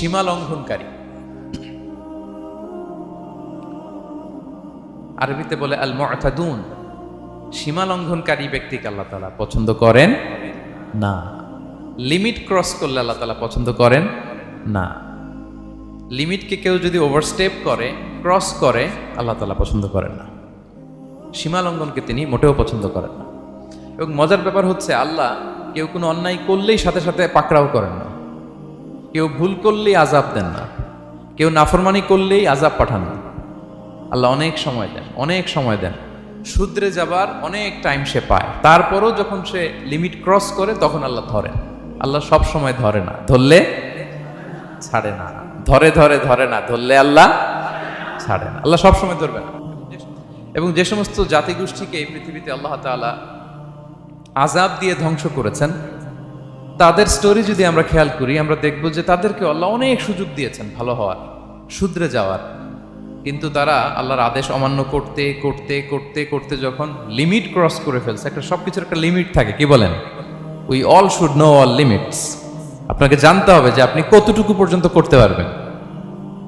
সীমা লঙ্ঘনকারী আরবিতে বলে আল মুআতাদুন সীমা লঙ্ঘনকারী ব্যক্তিকে আল্লাহ তাআলা পছন্দ করেন না। লিমিট ক্রস করলে আল্লাহ তাআলা পছন্দ করেন না। লিমিটকে কেউ যদি ওভারস্টেপ করে, ক্রস করে, আল্লাহ তাআলা পছন্দ করেন না। সীমা লঙ্ঘনকে তিনি মোটেও পছন্দ করেন না। এবং মজার ব্যাপার হচ্ছে, আল্লাহ কেউ কোনো অন্যায় করলেই সাথে সাথে পাকড়াও করেন না। কেউ ভুল করলেই আজাব দেন না। কেউ নাফরমানি করলেই আজাব পাঠান না। আল্লাহ অনেক সময় দেন, অনেক সময় দেন। শুদ্রে যাবার অনেক টাইম সে পায়। তারপরও যখন সে লিমিট ক্রস করে, তখন আল্লাহ ধরেন। আল্লাহ সব সময় ধরে না। ধরলে ছাড়ে না। ধরে ধরে ধরে না। ধরলে আল্লাহ ছাড়ে না। আল্লাহ সব সময় ধরবে না। এবং যে সমস্ত জাতিগোষ্ঠীকে এই পৃথিবীতে আল্লাহ তাআলা আজাব দিয়ে ধ্বংস করেছেন তাদের স্টোরি যদি আমরা খেয়াল করি, আমরা দেখব যে তাদেরকে আল্লাহ অনেক সুযোগ দিয়েছেন ভালো হওয়ার, শুধরে যাওয়ার। কিন্তু তারা আল্লাহর আদেশ অমান্য করতে করতে করতে করতে যখন লিমিট ক্রস করে ফেলছে, একটা সব কিছুর একটা লিমিট থাকে, কি বলেন? We all should know all limits আপনাকে জানতে হবে যে আপনি কতটুকু পর্যন্ত করতে পারবেন।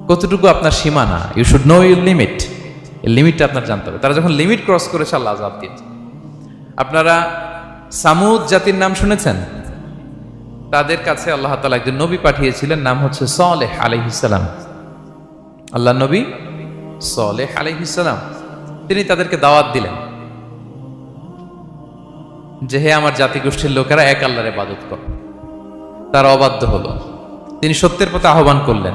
কতটুকু আপনার সীমানা? You should know your limit লিমিটটা আপনার জানতে হবে। তারা যখন লিমিট ক্রস করেছে, আল্লাহ আজাব দিয়েছে। আপনারা সামুদ জাতির নাম শুনেছেন? তাদের কাছে আল্লাহ তালা একজন নবী পাঠিয়েছিলেন, নাম হচ্ছে সলেহ আলহিসাম আল্লাহ নবী সলেহ আলহিসাম তিনি তাদেরকে দাওয়াত দিলেন যে, হে আমার জাতিগোষ্ঠীর লোকেরা, এক আল্লাহরে বাদত কর। তারা অবাধ্য হলো। তিনি সত্যের পথে আহ্বান করলেন।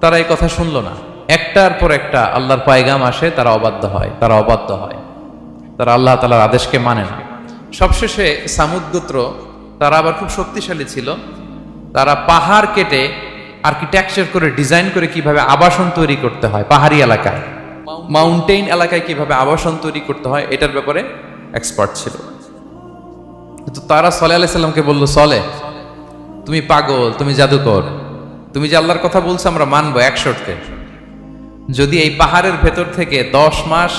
তারা এই কথা শুনলো না। একটার পর একটা আল্লাহর পায়গাম আসে, তারা অবাধ্য হয়, তারা অবাধ্য হয়। তারা আল্লাহ তালার আদেশকে মানে না। সবশেষে সামুদ গোত্র তারা আবার খুব শক্তিশালী ছিল। তারা পাহাড় কেটে আর্কিটেকচার করে ডিজাইন করে কীভাবে আবাসন তৈরি করতে হয় পাহাড়ি এলাকায়। মাউন্টেন এলাকায় কীভাবে আবাসন তৈরি করতে হয় এটার ব্যাপারে এক্সপার্ট ছিল। কিন্তু তারা সলে আলাইসাল্লামকে বলল, সলে, তুমি পাগল, তুমি জাদুকর। তুমি যে আল্লাহর কথা বলছো আমরা মানবো এক শর্তে। যদি এই পাহাড়ের ভেতর থেকে দশ মাস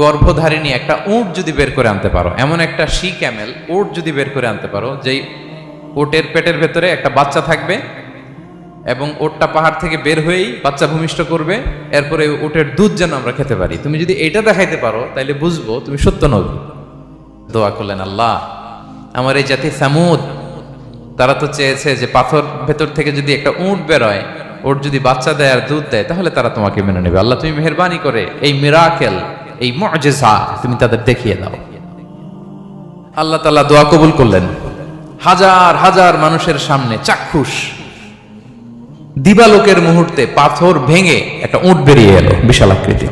গর্ভধারিণী একটা উট যদি বের করে আনতে পারো, এমন একটা শি ক্যামেল উট যদি বের করে আনতে পারো, যেই ওটের পেটের ভেতরে একটা বাচ্চা থাকবে এবং ওটটা পাহাড় থেকে বের হয়েই বাচ্চা ভূমিষ্ঠ করবে, এরপরে ওটের দুধ যেন আমরা খেতে পারি। তুমি যদি এটা দেখাইতে পারো, তাইলে বুঝব তুমি সত্য নবী দোয়া করলেন আল্লাহ। আমার এই জাতি সামুদ, তারা তো চেয়েছে যে পাথর ভেতর থেকে যদি একটা উঁট বেরোয় ওর যদি বাচ্চা দেয় আর দুধ দেয়, তাহলে তারা তোমাকে মেনে নেবে। আল্লাহ, তুমি মেহরবানি করে এই মিরাকেল এই মজেজা তুমি তাদের দেখিয়ে দাও। আল্লাহ তাআলা দোয়া কবুল করলেন। হাজার হাজার মানুষের সামনে চাক্ষুষ। দিবালোকের মুহূর্তে পাথর ভেঙে একটা উট বেরিয়ে এলো বিশাল আকৃতির।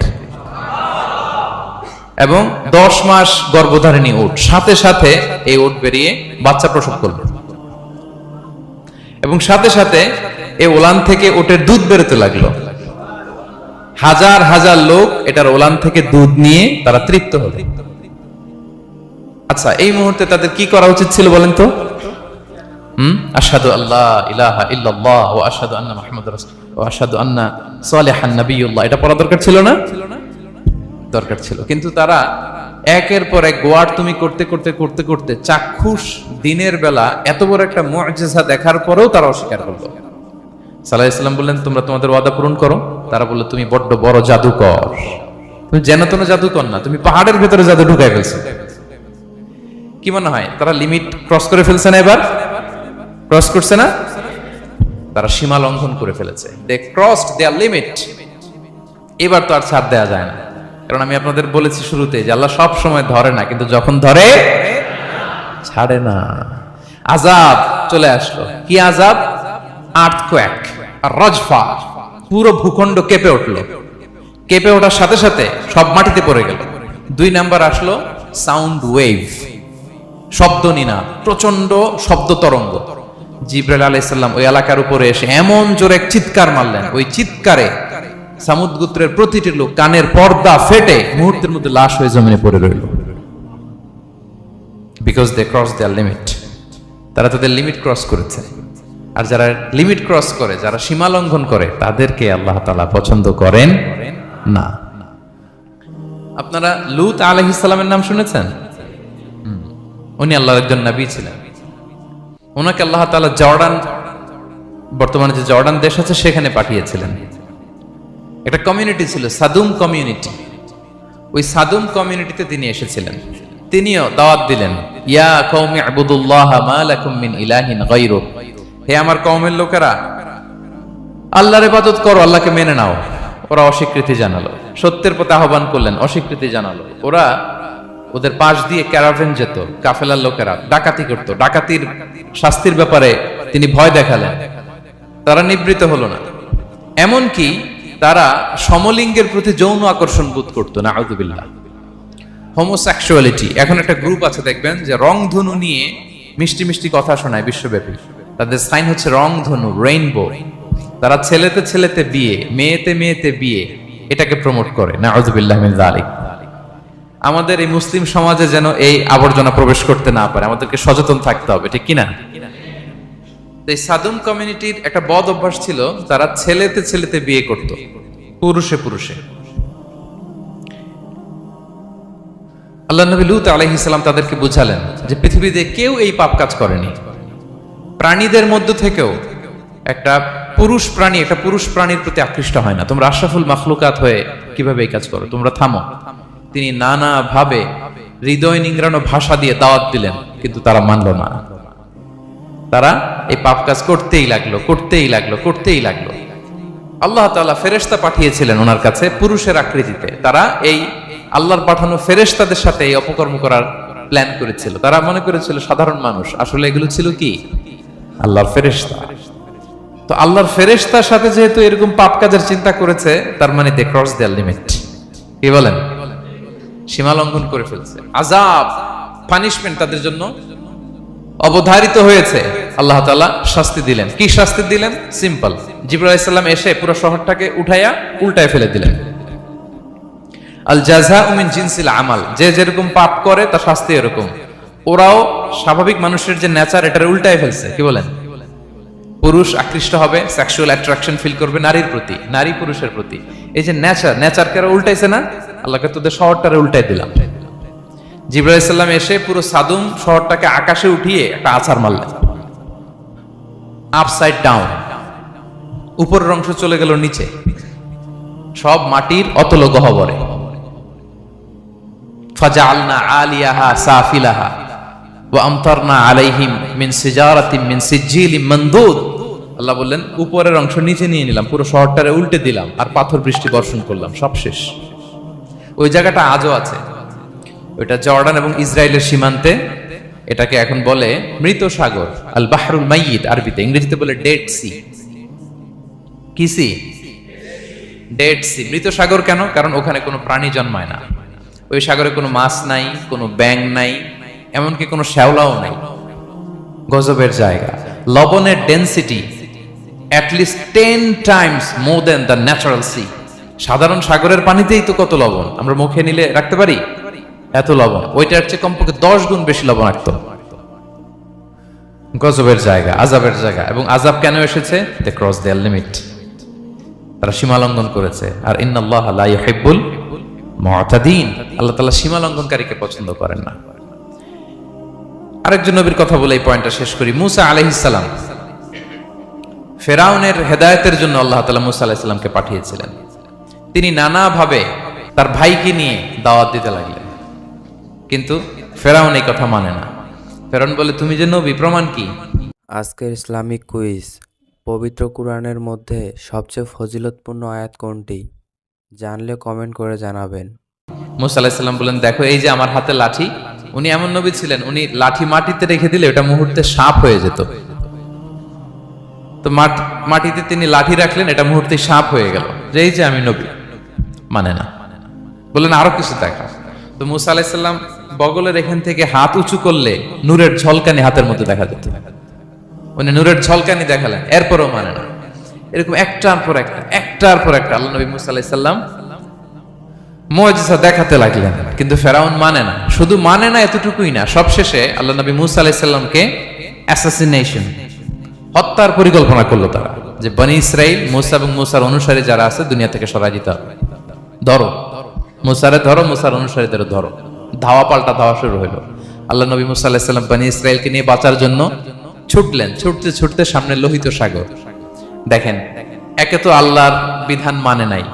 এবং দশ মাস গর্ভধারিণী উট, সাথে সাথে এই উট বেরিয়ে বাচ্চা প্রসব করল। এবং সাথে সাথে এই ওলান থেকে ওটের দুধ বেরোতে লাগল। হাজার হাজার লোক এটার ওলান থেকে দুধ নিয়ে তারা তৃপ্ত হলো আচ্ছা এই মুহূর্তে তাদের কি করা উচিত ছিল বলেন তো? হুম? আশহাদু আল্লাহ নাবিয়্যুল্লাহ এটা পড়া দরকার ছিল না? দরকার ছিল। কিন্তু তারা একের পর এক গোয়ার তুমি করতে করতে করতে করতে চাক্ষুষ দিনের বেলা এত বড় একটা দেখার পরেও তারা অস্বীকার করল। সাল্লাহ ইসলাম বললেন, তোমরা তোমাদের ওয়াদা পূরণ করো। তারা বলল, তুমি বড্ড বড় জাদুকর। তুমি যেন তেন জাদুকর না, তুমি পাহাড়ের ভেতরে জাদু ঢুকাই ফেলছো। কি মনে হয়, তারা লিমিট ক্রস করে ফেলছে না এবার? ক্রস করছে না? তারা সীমা লঙ্ঘন করে ফেলেছে। দে ক্রসড দেয়ার লিমিট এবার তো আর ছাড় দেওয়া যায় না। কারণ আমি আপনাদের বলেছি শুরুতে যে আল্লাহ সব সময় ধরে না, কিন্তু যখন ধরে, ছাড়ে না। আজাব চলে আসলো। কি আজাব আর্থকোয়াক আর রজফা, পুরো ভূখণ্ড কেঁপে উঠল। কেঁপে ওঠার সাথে সাথে সব মাটিতে পড়ে গেল। দুই নাম্বার আসলো সাউন্ড ওয়েভ শব্দ নিনা প্রচণ্ড শব্দ তরঙ্গ। জিব্রাইল আলাইসাল্লাম ওই এলাকার উপরে এসে এমন জোরে এক চিৎকার মারলেন। ওই চিৎকারে সামুদ গোত্রের প্রতিটি লোক কানের পর্দা ফেটে মুহূর্তের মধ্যে লাশ হয়ে জমিনে পড়ে রইল। Because they cross their limit তারা তাদের লিমিট ক্রস করেছে। আর যারা লিমিট ক্রস করে, যারা সীমা লঙ্ঘন করে, তাদেরকে আল্লাহ তালা পছন্দ করেন না। আপনারা লুত আলহিসাল্লামের নাম শুনেছেন? উনি আল্লাহর একজন নবী ছিলেন। ওনাকে আল্লাহ তাআলা জর্ডান, বর্তমানে যে জর্ডান দেশ আছে, সেখানে পাঠিয়েছিলেন। একটা কমিউনিটি ছিল, সাদুম কমিউনিটি ওই সাদুম কমিউনিটিতে তিনি এসেছিলেন। তিনিও দাওয়াত দিলেন, ইয়া কওমি আবুদুল্লাহ মা লাকুম মিন ইলাহিন গায়রু হে আমার কওমের লোকেরা, আল্লাহর ইবাদত করো, আল্লাহকে মেনে নাও। ওরা অস্বীকৃতি জানালো, সত্যের প্রতি আহ্বান করলেন, অস্বীকৃতি জানালো। ওরা ওদের পাশ দিয়ে ক্যারাভেন যেত, কাফেলার লোকেরা, ডাকাতি করত। ডাকাতির শাস্তির ব্যাপারে তিনি ভয় দেখালেন। তারা নিবৃত হলো না। এমনকি তারা সমলিঙ্গের প্রতি যৌন আকর্ষণ বোধ করতো না আউদুবিল্লাহ হোমোসেক্সুয়ালিটি। এখন একটা গ্রুপ আছে, দেখবেন, যে রংধনু নিয়ে মিষ্টি মিষ্টি কথা শোনায় বিশ্বব্যাপী। তাদের সাইন হচ্ছে রংধনু রেইনবো তারা ছেলেতে ছেলেতে বিয়ে, মেয়েতে মেয়েতে বিয়ে, এটাকে প্রমোট করে। না আমাদের এই মুসলিম সমাজে যেন এই আবর্জনা প্রবেশ করতে না পারে, আমাদেরকে সচেতন থাকতে হবে, ঠিক কিনা? এই সাদুম কমিউনিটির একটা বদ অভ্যাস ছিল, তারা ছেলেতে ছেলেতে বিয়ে করত, পুরুষে পুরুষে। আল্লাহ নবী লুত আলাইহিসাল্লাম তাদেরকে বুঝালেন যে পৃথিবীতে কেউ এই পাপ কাজ করেনি। প্রাণীদের মধ্য থেকেও একটা পুরুষ প্রাণী, একটা পুরুষ প্রাণীর প্রতি আকৃষ্ট হয় না। তোমরা আশরাফুল মাখলুকাত হয়ে কীভাবে এই কাজ করো? তোমরা থামো। তিনি নানা ভাবে হৃদয় নিংড়ানো ভাষা দিয়ে দাওয়াত দিলেন, কিন্তু তারা মানল না। তারা এই পাপ কাজ করতেই লাগল করতেই লাগল করতেই লাগল। আল্লাহ তাআলা ফেরেশতা পাঠিয়েছিলেন ওনার কাছে পুরুষের আকৃতিতে। তারা এই আল্লাহর পাঠানো ফেরেশতাদের সাথে এই অপকর্ম করার প্ল্যান করেছিল। তারা মনে করেছিল সাধারণ মানুষ। আসলে এগুলো ছিল কি? আল্লাহর ফেরেশতা। তো আল্লাহর ফেরেশতার সাথে যেহেতু এরকম পাপ কাজের চিন্তা করেছে, তার মানে দে ক্রস দেয়ার লিমিট কি বলেন? সীমা লঙ্ঘন করে ফেলছে। আজাব পানিশমেন্ট তাদের জন্য অবধারিত হয়েছে। আল্লাহ তাআলা শাস্তি দিলেন। কি শাস্তি দিলেন? সিম্পল জিবরাইল ইসলাম এসে পুরো শহরটাকে উঠাইয়া উল্টায় ফেলে দিলেন। আল জাজা উমিন জিনসিল আমাল। যে যেরকম পাপ করে, তার শাস্তি এরকম। ওরাও স্বাভাবিক মানুষের যে নেচার এটার উল্টায় ফেলছে। কি বলেন? পুরুষ আকৃষ্ট হবে সেক্সুয়াল অ্যাট্রাকশন ফিল করবে নারীর প্রতি, নারী পুরুষের প্রতি। এই যে নেচার নেচারকে ওরা উল্টাইছে না? আল্লাহকে তোদের শহরটারে উল্টাই দিলাম। জিব্রাহ এসে পুরো সাদুম শহরটাকে আকাশে উঠিয়ে একটা আছাড় মারলেন। আপসাইড ডাউন উপরের অংশ চলে গেল নিচে। সব মাটির অতল গহবরে ফাজালনা আলিয়াহা সাফিলাহা। আমতারনা আলাইহিম মিন সিজারাতিন মিন সিজিলিম আল্লাহ বললেন, উপরের অংশ নিচে নিয়ে নিলাম, পুরো শহরটারে উল্টে দিলাম, আর পাথর বৃষ্টি বর্ষণ করলাম, সব শেষ। ওই জায়গাটা আজও আছে। ওইটা জর্ডান এবং ইসরায়েলের সীমান্তে, এটাকে এখন বলে মৃত সাগর, আল বাহরুল মাইয়িত আরবিতে, ইংরেজিতে বলে ডেড সি। কি সি? Dead sea. মৃত সাগর কেন? কারণ ওখানে কোনো প্রাণী জন্মায় না। ওই সাগরে কোনো মাছ নাই, কোনো ব্যাং নাই এমনকি কোনো শ্যাওলাও নাই। গজবের জায়গা। লবণের density at least ten times more than the natural sea সাধারণ সাগরের পানিতেই তো কত লবণ? আমরা মুখে নিলে রাখতে পারি? এত লবণ। ওইটার চেয়ে কমপক্ষে দশ গুণ বেশি লবণাক্ত গজবের জায়গা আজাবের জায়গা। এবং আজাব কেন এসেছে? দে ক্রস দেয়ার লিমিট তারা সীমা লঙ্ঘন করেছে। আর ইন্নাল্লাহ লা ইউহিব্বুল মুতাদিন। আল্লাহ তাআলা সীমা লঙ্ঘনকারীকে পছন্দ করেন না। আরেকজন নবীর কথা বলে এই পয়েন্টটা শেষ করি। মুসা আলাইহিস সালাম। ফেরাউনের হেদায়েতের জন্য আল্লাহ তাআলা মুসা আলাইহিস সালামকে পাঠিয়েছিলেন। তিনি নানাভাবে তার ভাইকে নিয়ে দাওয়াত দিতে লাগলেন। কিন্তু ফেরাউন এই কথা মানে না। ফেরাউন বলে তুমি যে নবী প্রমাণ কি? আজকের ইসলামিক কুইজ পবিত্র কোরআনের মধ্যে সবচেয়ে ফজিলতপূর্ণ আয়াত কোনটি? জানলে কমেন্ট করে জানাবেন। মুসা আলাহিসাল্লাম বলেন দেখো এই যে আমার হাতে লাঠি উনি এমন নবী ছিলেন, উনি লাঠি মাটিতে রেখে দিলে ওটা মুহূর্তে সাপ হয়ে যেত। তো মাট- মাটিতে তিনি লাঠি রাখলেন, এটা মুহূর্তে সাপ হয়ে গেল। এই যে আমি নবী মানে না। বললেন, আরও কিছু দেখা। তো মুসা আলাহিসাল্লাম বগলের এখান থেকে হাত উঁচু করলে নূরের ঝলকানি হাতের মধ্যে দেখা যেত। উনি নূরের ঝলকানি দেখালেন, এরপরও মানে না। এরকম একটার পর একটা, একটার পর একটা, আল্লাহ নবী মুসা আলাহিসাল্লাম মজিসা দেখাতে লাগলেন, কিন্তু ফেরাউন মানে না। শুধু মানে না, এতটুকুই না। সবশেষে আল্লাহ নবী মুসা আলাইসাল্লামকে অ্যাসাসিনেশন হত্যার পরিকল্পনা করল তারা, যে বনি ইসরাইল, মুসা এবং মুসার অনুসারী যারা আছে, দুনিয়া থেকে সরাই দিতে হবে। ধরো, মুসারে ধরো, মুসার অনুসারীদের ধরো। ধাওয়া পাল্টা ধাওয়া শুরু হলো আল্লাহ নবী মুসা আলাহিসাল্লাম বনি ইসরায়েলকে নিয়ে বাঁচার জন্য ছুটলেন। ছুটতে ছুটতে সামনে লোহিত সাগর। দেখেন, একে তো আল্লাহর বিধান মানে নাই।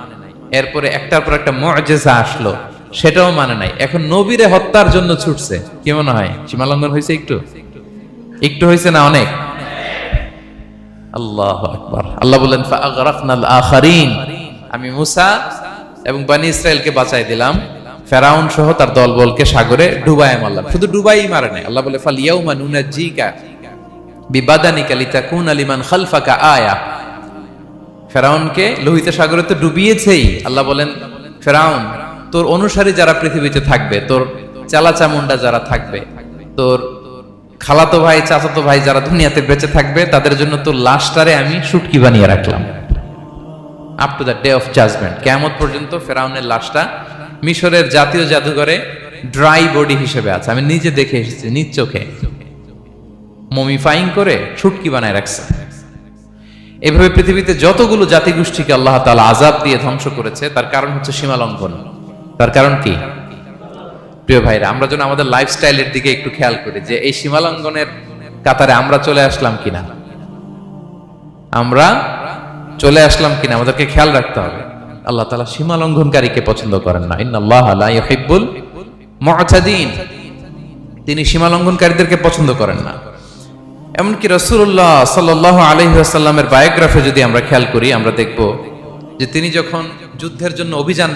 এরপরে একটার পর একটা মজেজা আসলো। সেটাও মানে নাই। এখন নবীরে হত্যার জন্য ছুটছে। কি মনে হয়? সীমালঙ্ঘন হয়েছে একটু? একটু হয়েছে না অনেক? আল্লাহ আল্লাহ আখারিন আমি মুসা এবং বানি ইসরায়েলকে বাঁচাই দিলাম। ফেরাউন সহ তার দলবলকে সাগরে ডুবাই মারলাম। শুধু ডুবাই মারে নাই। আল্লাহ বলে ফাল ইয়াউমা নুনাজ্জিকা বিবাদানিকা লিতাকুনা লিমান খালফাকা আয়া। ফেরাউনকে লোহিত সাগরে তো ডুবিয়েছেই। আল্লাহ বলেন, ফেরাউন, তোর অনুসারী যারা পৃথিবীতে থাকবে, তোর চালাচামুন্ডা যারা থাকবে, তোর খালাতো ভাই, চাচাতো ভাই যারা দুনিয়াতে বেঁচে থাকবে, তাদের জন্য তোর লাশটারে আমি শুটকি বানিয়ে রাখলাম। Up to the day of judgement কেমন পর্যন্ত ফেরাউনের লাশটা মিশরের জাতীয় জাদুঘরে ড্রাই বডি হিসেবে আছে। আমি নিজে দেখে এসেছি, নিজ চোখে। মমিফাইং করে শুটকি বানায় রাখছে। এভাবে পৃথিবীতে যতগুলো জাতিগোষ্ঠীকে আল্লাহ তাআলা আজাব দিয়ে ধ্বংস করেছে, তার কারণ হচ্ছে সীমা লঙ্ঘন তার কারণ কি? প্রিয় ভাইরা, আমরা যেন আমাদের লাইফস্টাইলের দিকে একটু খেয়াল করি যে এই সীমা লঙ্ঘনের কাতারে আমরা চলে আসলাম কিনা? আমরা চলে আসলাম কিনা? আমাদেরকে খেয়াল রাখতে হবে। আল্লাহ তালা সীমা লঙ্ঘনকারীকে পছন্দ করেন না। ইন্নাল্লাহ লা ইউহিব্বুল তিনি সীমা লঙ্ঘনকারীদেরকে পছন্দ করেন না। এমনকি রসুল্লাহ সাল্লাহ আলহিহাসাল্লামের বায়োগ্রাফে যদি আমরা খেয়াল করি, আমরা দেখব যে তিনি যখন যুদ্ধের জন্য অভিযান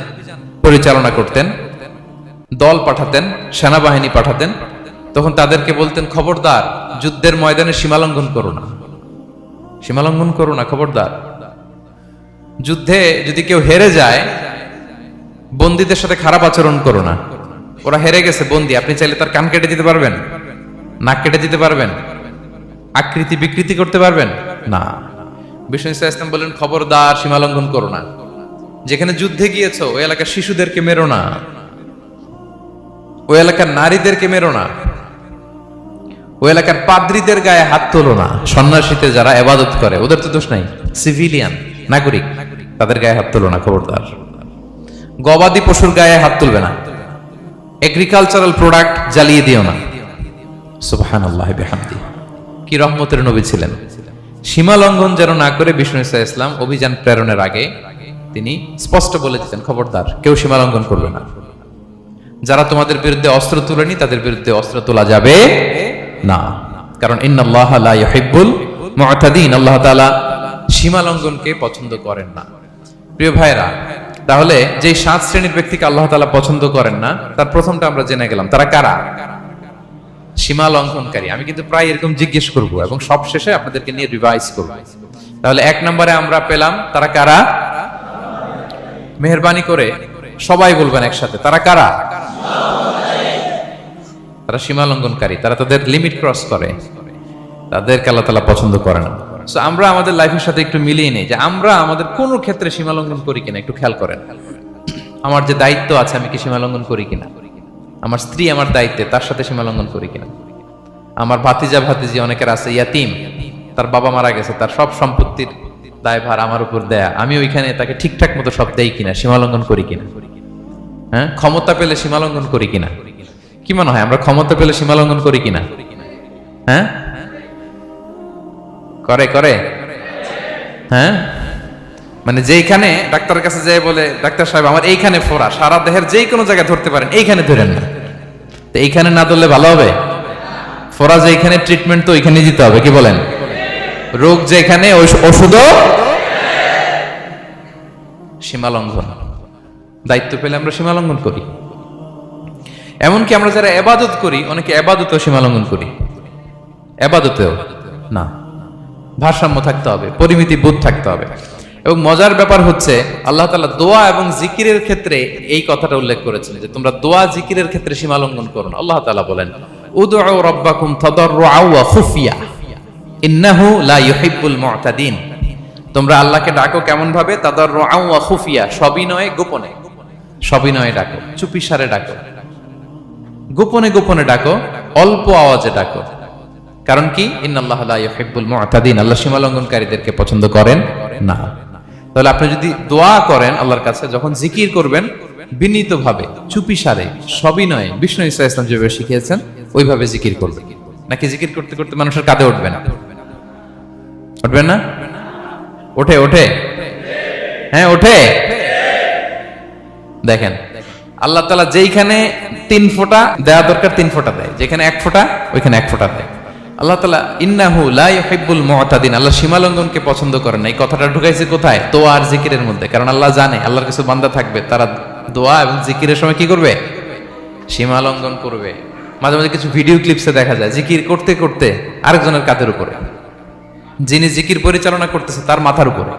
পরিচালনা করতেন, দল পাঠাতেন, সেনাবাহিনী পাঠাতেন, তখন তাদেরকে বলতেন, খবরদার, যুদ্ধের ময়দানে সীমালঙ্ঘন করো না। সীমালঙ্ঘন করো না, খবরদার। যুদ্ধে যদি কেউ হেরে যায়, বন্দীদের সাথে খারাপ আচরণ করো না। ওরা হেরে গেছে, বন্দি। আপনি চাইলে তার কান কেটে দিতে পারবেন, নাক কেটে দিতে পারবেন। আকৃতি বিকৃতি করতে পারবেন? না। বিষ্ণু ইসা ইসলাম বললেন খবরদার সীমালঙ্ঘন করো না। যেখানে যুদ্ধে গিয়েছো, ওই এলাকার শিশুদেরকে মেরো না। ওই এলাকার নারীদেরকে মেরো না। ওই এলাকার পাদ্রীদের গায়ে হাত তোলো না। সন্ন্যাসীতে যারা এবাদত করে, ওদের তো দোষ নাই। সিভিলিয়ান, নাগরিক, তাদের গায়ে হাত তোলো না, খবরদার। গবাদি পশুর গায়ে হাত তুলবে না। এগ্রিকালচারাল প্রোডাক্ট জ্বালিয়ে দিও না। সুবহান আল্লাহ কি রহমতের নবী ছিলেন? সীমা লঙ্ঘন যেন না করে বিষ্ণু ইসা ইসলাম অভিযান প্রেরণের আগে তিনি স্পষ্ট বলে দিতেন, খবরদার, কেউ সীমা লঙ্ঘন করবে না। যারা তোমাদের বিরুদ্ধে অস্ত্র তুলেনি, তাদের বিরুদ্ধে অস্ত্র তোলা যাবে না। কারণ ইন্নাল্লাহ লা ইউহিব্বুল মুআতাদিন আল্লাহ তাআলা সীমা লঙ্ঘনকে পছন্দ করেন না। প্রিয় ভাইরা তাহলে যে সাত শ্রেণির ব্যক্তিকে আল্লাহ তাআলা পছন্দ করেন না, তার প্রথমটা আমরা জেনে গেলাম। তারা কারা? সীমা লঙ্ঘনকারী। আমি কিন্তু প্রায় এরকম জিজ্ঞেস করব এবং সব শেষে আপনাদেরকে নিয়ে রিভাইজ করব। তাহলে এক নম্বরে আমরা পেলাম তারা কারা? মেহরবানি করে সবাই বলবেন একসাথে তারা কারা? তারা সীমা লঙ্ঘনকারী তারা তাদের লিমিট ক্রস করে। তাদেরকে আল্লাহ তালা পছন্দ করে না So, আমরা আমাদের লাইফের সাথে একটু মিলিয়ে নেই যে আমরা আমাদের কোনো ক্ষেত্রে সীমা লঙ্ঘন করি কিনা একটু খেয়াল করেন। আমার যে দায়িত্ব আছে আমি কি সীমা লঙ্ঘন করি কিনা? আমার স্ত্রী আমার দায়িত্বে, তার সাথে সীমা লঙ্ঘন করি কিনা? আমার ভাতিজা, ভাতিজি অনেকের আছে, ইয়াতিম, তার বাবা মারা গেছে, তার সব সম্পত্তির দায়ভার আমার উপর দেয়া। আমি ওইখানে তাকে ঠিকঠাক মতো সব দেই কিনা, সীমা লঙ্ঘন করি কিনা? হ্যাঁ? ক্ষমতা পেলে সীমা লঙ্ঘন করি কিনা? কি মনে হয়, আমরা ক্ষমতা পেলে সীমা লঙ্ঘন করি কিনা? হ্যাঁ? করে করে। হ্যাঁ? মানে যেইখানে ডাক্তারের কাছে যাই বলে, ডাক্তার সাহেব, আমার এইখানে ফোরা সারা দেহের যেই কোনো জায়গায় ধরতে পারেন, এইখানে ধরেন না। তো এইখানে না ধরলে ভালো হবে? ফোড়া যেখানে ট্রিটমেন্ট তো ওইখানে দিতে হবে, কি বলেন? রোগ যেখানে ওষুধও? সীমালঙ্ঘন দায়িত্ব পেলে আমরা সীমালঙ্ঘন করি। এমনকি আমরা যারা এবাদত করি, অনেকে এবাদতেও সীমালঙ্ঘন করি। এবাদতেও না। ভারসাম্য থাকতে হবে, পরিমিতি বোধ থাকতে হবে। এবং মজার ব্যাপার হচ্ছে, আল্লাহ তালা দোয়া এবং জিকিরের ক্ষেত্রে এই কথাটা উল্লেখ করেছেন যে, তোমরা দোয়া জিকিরের ক্ষেত্রে সীমালঙ্ঘন করো না। আল্লাহ তালা বলেন তোমরা আল্লাহকে ডাকো কেমন ভাবে তাদাররুআ ওয়া খুফিয়া, সবিনয়ে গোপনে। সবিনয়ে ডাকো, চুপিসারে ডাকো। গোপনে গোপনে ডাকো, অল্প আওয়াজে ডাকো। কারণ কি? ইন্নাল্লাহ লা ইউহিব্বুল মুআতাদিন আল্লাহ সীমালঙ্ঘনকারীদেরকে পছন্দ করেন না। তাহলে আপনি যদি দোয়া করেন আল্লাহর কাছে, যখন জিকির করবেন, বিনীতভাবে চুপি সারে সবিনয়ে বিষ্ণু ইসা ইসলাম যেভাবে শিখিয়েছেন, ওইভাবে জিকির করবেন। নাকি জিকির করতে করতে মানুষের কাঁধে উঠবে না? উঠবেন না? ওঠে ওঠে। হ্যাঁ ওঠে। দেখেন, আল্লাহ তালা যেইখানে তিন ফোঁটা দেওয়া দরকার, তিন ফোঁটা দেয়। যেখানে এক ফোঁটা, ওইখানে এক ফোঁটা দেয়। আল্লাহ তালা ইন্নাহু লা ইউহিব্বুল মুতাদিন, আল্লাহ সীমালঙ্ঘনকে পছন্দ করেন এই কথাটা ঢুকাইছে কোথায়? তো আর জিকিরের মধ্যে। কারণ আল্লাহ জানে, আল্লাহর কিছু বান্দা থাকবে, তারা দোয়া এবং জিকিরের সময় কি করবে? সীমালঙ্ঘন করবে। মাঝে মাঝে কিছু ভিডিও ক্লিপসে দেখা যায়, জিকির করতে করতে আরেকজনের কাঁধের উপরে। যিনি জিকির পরিচালনা করতেছে, তার মাথার উপরে।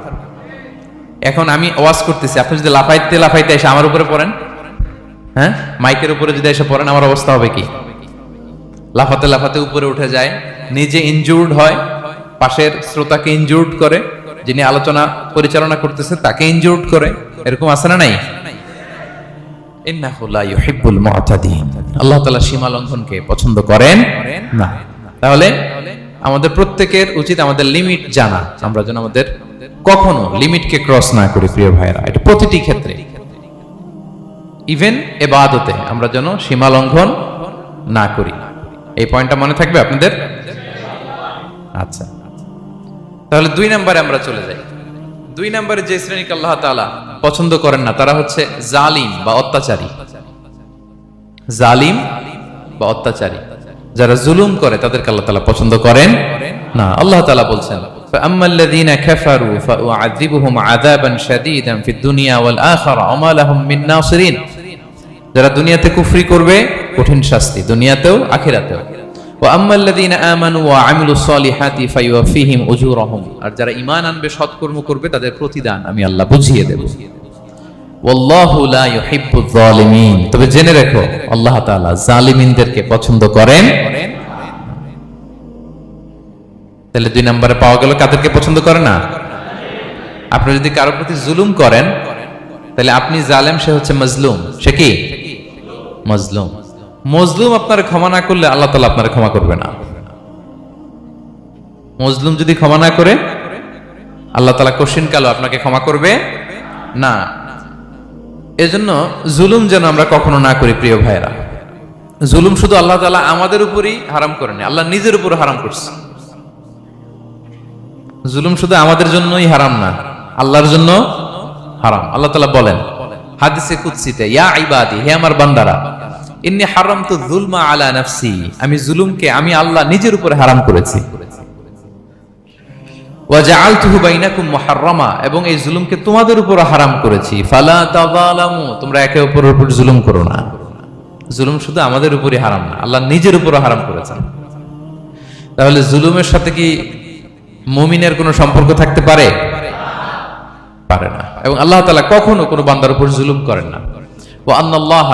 এখন আমি ওয়াজ করতেছি, আপনি যদি লাফাইতে লাফাইতে এসে আমার উপরে পড়েন হ্যাঁ? মাইকের উপরে যদি এসে পড়েন, আমার অবস্থা হবে কি? লাফাতে লাফাতে উপরে উঠে যায়। নিজে ইনজুর্ড হয়, পাশের শ্রোতাকে ইনজুর্ড করে, যিনি আলোচনা পরিচালনা করতেছে তাকে ইনজুর্ড করে। এরকম আছে না নাই? আল্লাহ লঙ্ঘনকে পছন্দ করেন? তাহলে আমাদের প্রত্যেকের উচিত আমাদের লিমিট জানা। আমরা যেন আমাদের কখনো লিমিটকে ক্রস না করি, প্রিয় ভাইরা এটা প্রতিটি ক্ষেত্রে। ইভেন এবাদতে আমরা যেন সীমা লঙ্ঘন না করি। এই পয়েন্টটা মনে থাকবে আপনাদের আচ্ছা তাহলে দুই নম্বরে আমরা চলে যাই দুই নম্বরে যে শ্রেণীকে আল্লাহ তাআলা পছন্দ করেন না তারা হচ্ছে জালিম বা অত্যাচারী জালিম বা অত্যাচারী যারা জুলুম করে তাদেরকে আল্লাহ তাআলা পছন্দ করেন না আল্লাহ তাআলা বলছেন فأما الذين كفروا فأعذبهم عذابا شديدا في الدنيا والآخرة وما لهم من ناصرين যারা দুনিয়াতে কুফরি করবে, কঠিন শাস্তি, দুনিয়াতেও, আখিরাতেও। ও আম্মাল্লাদিন আমানু ওয়া আমিলু সলিহাতি ফাইওয়াফিহিম আর যারা ইমান আনবে, সৎকর্ম করবে, তাদের প্রতিদান আমি আল্লাহ বুঝিয়ে দেব। ওয়াল্লাহু লা ইউহিব্বুল তবে জেনে রেখো আল্লাহ তাআলা জালিমিনদেরকে পছন্দ করেন তাহলে দুই নম্বরে পাওয়া গেল কাদেরকে পছন্দ করে না আপনি যদি কারোর প্রতি জুলুম করেন তাহলে আপনি জালেম সে হচ্ছে মজলুম সে কি মজলুম। মজলুম আপনার ক্ষমা না করলে আল্লাহ তালা আপনার ক্ষমা করবে না। মজলুম যদি ক্ষমা না করে, আল্লাহ তালা কশিন কালো আপনাকে ক্ষমা করবে না। এজন্য জুলুম যেন আমরা কখনো না করি, প্রিয় ভাইরা জুলুম শুধু আল্লাহ তালা আমাদের উপরই হারাম করেনি, আল্লাহ নিজের উপর হারাম করছে। জুলুম শুধু আমাদের জন্যই হারাম না, আল্লাহর জন্য হারাম। আল্লাহ তালা বলেন হাদিসে কুৎসিতে ইয়া ইবাদি, হে আমার বান্দারা, ইন্নি হারাম তো জুলমা আলা নাফসি, আমি জুলুমকে আমি আল্লাহ নিজের উপরে হারাম করেছি। এবং এই জুলুমকে তোমাদের উপর হারাম করেছি। ফালা তোমরা একে অপরের উপর জুলুম করো না। জুলুম শুধু আমাদের উপরই হারাম না, আল্লাহ নিজের উপরও হারাম করেছেন। তাহলে জুলুমের সাথে কি মুমিনের কোনো সম্পর্ক থাকতে পারে? পারে না। এবং আল্লাহ তাআলা কখনো কোনো বান্দার উপর জুলুম করেন না। ও আন্নাল্লাহ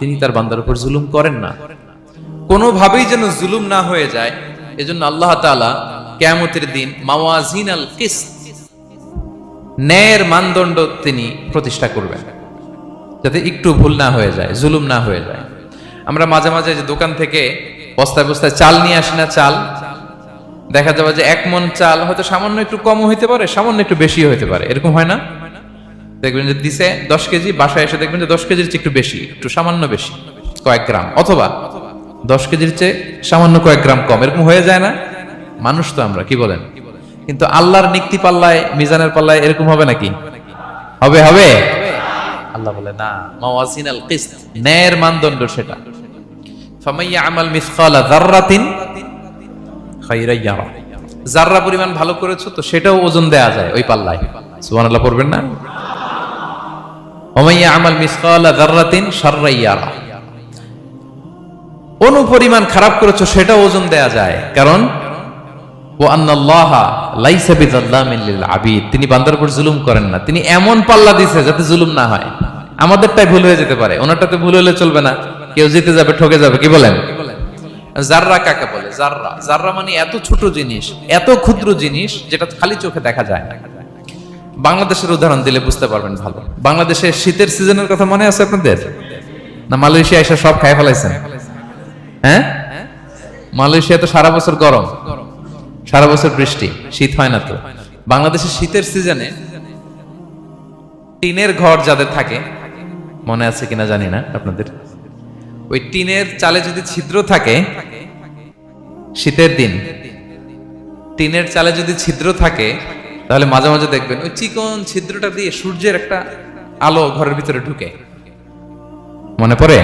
তিনি তার বান্দার উপর জুলুম করেন না। কোনোভাবেই যেন জুলুম না হয়ে যায়, এজন্য আল্লাহ কিয়ামতের দিন মাওয়াজিন আল ন্যায়ের মানদণ্ড তিনি প্রতিষ্ঠা করবেন। যাতে একটু ভুল না হয়ে যায়, জুলুম না হয়ে যায়। আমরা মাঝে মাঝে যে দোকান থেকে বস্তায় বস্তায় চাল নিয়ে আসি না চাল দেখা যাবে যে এক মন চাল হয়তো সামান্য একটু কম হইতে পারে সামান্য একটু বেশি হইতে পারে। এরকম হয় না? দেখবেন যে দিছে দশ কেজি বাসায় এসে দেখবেন যে দশ কেজির চেয়ে একটু বেশি একটু সামান্য বেশি কয়েক গ্রাম। অথবা দশ কেজির চেয়ে সামান্য কয়েক গ্রাম কম এরকম হয়ে যায় না? মানুষ তো আমরা কি বলেন? কিন্তু আল্লাহর নিক্তি পাল্লায় মিজানের পাল্লায় এরকম হবে নাকি? হবে হবে। আল্লাহ বলে না মাওয়াজিন আল কিসত। ন্যায়ের মানদণ্ড সেটা। ফামাইয়া আমাল মিসকালা যাররাতিন যাররা পরিমাণ ভালো করেছ তো সেটাও ওজন দেয়া যায় ওই পাল্লায়। সুবহানাল্লাহ পড়বেন না? আমাল মিসকালা যাররাতিন খারাপ করেছ সেটাও ওজন দেয়া যায়। কারণ ও আবিদ। তিনি বান্দার উপর জুলুম করেন না। তিনি এমন পাল্লা দিছে যাতে জুলুম না হয়। আমাদেরটাই ভুল হয়ে যেতে পারে। ওনারটাতে ভুল হলে চলবে না। কেউ জিতে যাবে, ঠকে যাবে, কি বলেন? জাররা কাকে বলে? জাররা জাররা মানে এত ছোট জিনিস, এত ক্ষুদ্র জিনিস যেটা খালি চোখে দেখা যায় না। বাংলাদেশের উদাহরণ দিলে বুঝতে পারবেন ভালো। বাংলাদেশের শীতের সিজনের কথা মনে আছে আপনাদের? না, মালয়েশিয়া এসে সব খাই ফেলাইছেন? হ্যাঁ? মালয়েশিয়া তো সারা বছর গরম। সারা বছর বৃষ্টি। শীত হয় না তো। বাংলাদেশের শীতের সিজনে টিনের ঘর যাদের থাকে, মনে আছে কিনা জানি না আপনাদের। ওই টিনের চালে যদি ছিদ্র থাকে, শীতের দিন, টিনের চালে যদি ছিদ্র থাকে, তাহলে মাঝে মাঝে দেখবেন ওই চিকন ছিদ্রটা দিয়ে সূর্যের একটা আলো ঘরের ভিতরে ঢুকে। মনে পড়ে?